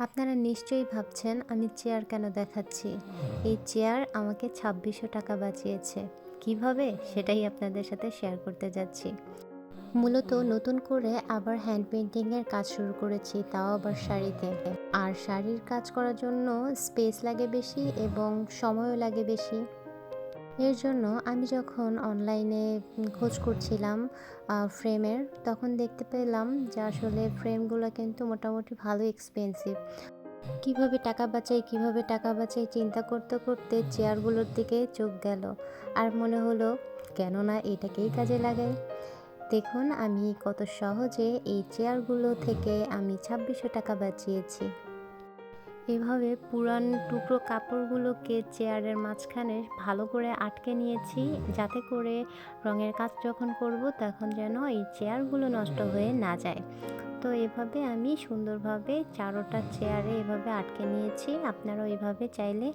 আপনারা নিশ্চয়ই ভাবছেন আমি চেয়ার কেন দেখাচ্ছি? এই চেয়ার আমাকে ছাব্বিশশো টাকা বাঁচিয়েছে। কীভাবে? সেটাই আপনাদের সাথে শেয়ার করতে যাচ্ছি। মূলত নতুন করে আবার হ্যান্ড পেন্টিংয়ের কাজ শুরু করেছি, তাও আবার শাড়িতে। আর শাড়ির কাজ করার জন্য স্পেস লাগে বেশি এবং সময়ও লাগে বেশি। এর জন্য আমি যখন অনলাইনে খোঁজ করছিলাম ফ্রেমের তখন দেখতে পেলাম যে আসলে ফ্রেমগুলো কিন্তু মোটামুটি ভালো এক্সপেন্সিভ কীভাবে টাকা বাঁচাই, কীভাবে টাকা বাঁচাই চিন্তা করতে করতে চেয়ারগুলোর দিকে চোখ গেল। আর মনে হলো কেন না এটাকেই কাজে লাগাই। দেখুন, আমি কত সহজে এই চেয়ারগুলো থেকে আমি ছাব্বিশশো টাকা বাঁচিয়েছি। এভাবে পুরান টুকরো কাপড়গুলোকে চেয়ারের মাঝখানে ভালো করে আটকে নিয়েছি, যাতে করে রঙের কাজ যখন করব তখন যেন এই চেয়ারগুলো নষ্ট হয়ে না যায়। তো এভাবে আমি সুন্দরভাবে চারোটা চেয়ারে এভাবে আটকে নিয়েছি। আপনারাও এভাবে চাইলে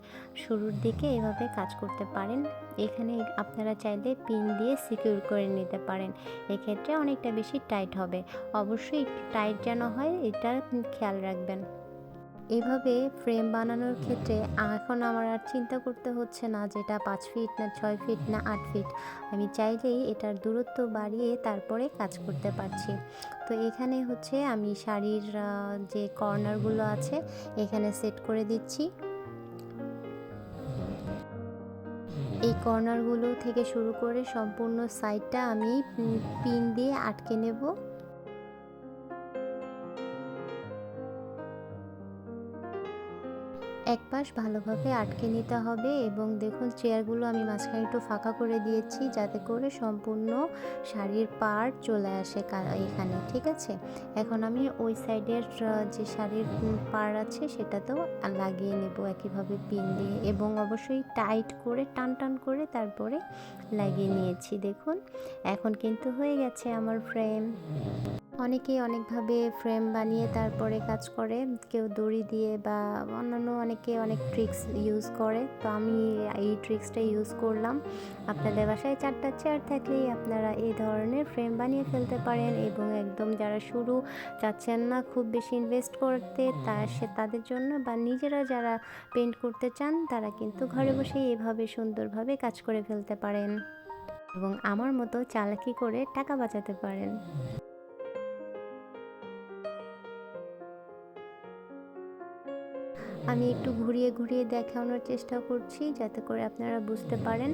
শুরুর দিকে এভাবে কাজ করতে পারেন। এখানে আপনারা চাইলে পিন দিয়ে সিকিউর করে নিতে পারেন। এক্ষেত্রে অনেকটা বেশি টাইট হবে। অবশ্যই টাইট যেন হয়, এটা খেয়াল রাখবেন। এভাবে ফ্রেম বানানোর ক্ষেত্রে এখন আমার আর চিন্তা করতে হচ্ছে না যে এটা পাঁচ ফিট না ছয় ফিট না আট ফিট আমি চাইলেই এটার দূরত্ব বাড়িয়ে তারপরে কাজ করতে পারছি। তো এখানে হচ্ছে আমি শাড়ির যে কর্নারগুলো আছে, এখানে সেট করে দিচ্ছি। এই কর্নারগুলো থেকে শুরু করে সম্পূর্ণ সাইডটা আমি পিন দিয়ে আটকে নেব। এক পাশ ভালোভাবে আটকে নিতে হবে এবং দেখুন চেয়ারগুলো আমি মাঝখানে একটু ফাঁকা করে দিয়েছি যাতে করে সম্পূর্ণ শাড়ির পার চলে আসে এখানে, ঠিক আছে? এখন আমি ওই সাইডের যে শাড়ির পার আছে সেটাতেও লাগিয়ে নেব একইভাবে পিন দিয়ে এবং অবশ্যই টাইট করে, টান টান করে তারপরে লাগিয়ে নিয়েছি। দেখুন, এখন কিন্তু হয়ে গেছে আমার ফ্রেম। অনেকেই অনেকভাবে ফ্রেম বানিয়ে তারপরে কাজ করে। কেউ দড়ি দিয়ে বা অন্যান্য অনেকে অনেক ট্রিক্স ইউজ করে। তো আমি এই ট্রিক্সটা ইউজ করলাম। আপনাদের বাসায় চারটা চেয়ার থাকলেই আপনারা এই ধরনের ফ্রেম বানিয়ে ফেলতে পারেন এবং একদম যারা শুরু চাচ্ছেন না খুব বেশি ইনভেস্ট করতে তা সে তাদের জন্য বা নিজেরা যারা পেন্ট করতে চান তারা কিন্তু ঘরে বসেই এভাবে সুন্দরভাবে কাজ করে ফেলতে পারেন। এবং আমার মতো চালাকি করে টাকা বাঁচাতে পারেন। আমি একটু ঘুরিয়ে ঘুরিয়ে দেখানোর চেষ্টা করছি, যাতে করে আপনারা বুঝতে পারেন।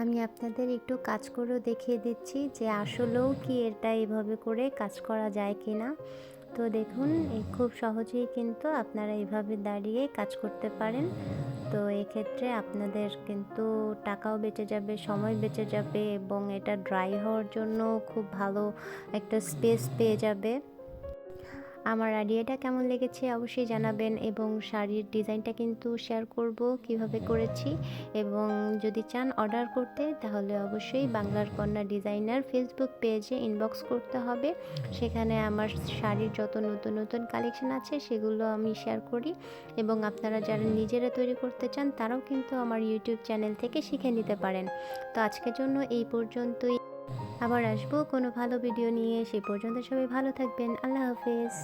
আমি আপনাদের একটু কাজ করেও দেখিয়ে দিচ্ছি যে আসলেও কি এটা এভাবে করে কাজ করা যায় কি না তো দেখুন খুব সহজেই কিন্তু আপনারা এইভাবে দাঁড়িয়ে কাজ করতে পারেন। তো এক্ষেত্রে আপনাদের কিন্তু টাকাও বেঁচে যাবে, সময় বেঁচে যাবে এবং এটা ড্রাই হওয়ার জন্য খুব ভালো একটা স্পেস পেয়ে যাবে। আমার আইডিয়াটা কেমন লেগেছে অবশ্যই জানাবেন এবং শাড়ির ডিজাইনটা কিন্তু শেয়ার করব কীভাবে করেছি এবং যদি চান অর্ডার করতে তাহলে অবশ্যই বাংলার কন্যা ডিজাইনার ফেসবুক পেজে ইনবক্স করতে হবে। সেখানে আমার শাড়ির যত নতুন নতুন কালেকশন আছে সেগুলো আমি শেয়ার করি এবং আপনারা যারা নিজেরা তৈরি করতে চান তারাও কিন্তু আমার ইউটিউব চ্যানেল থেকে শিখে নিতে পারেন। তো আজকের জন্য এই পর্যন্তই। আবার আসব কোনো ভালো ভিডিও নিয়ে সে পর্যন্ত সবাই ভালো থাকবেন। আল্লাহ হাফেজ।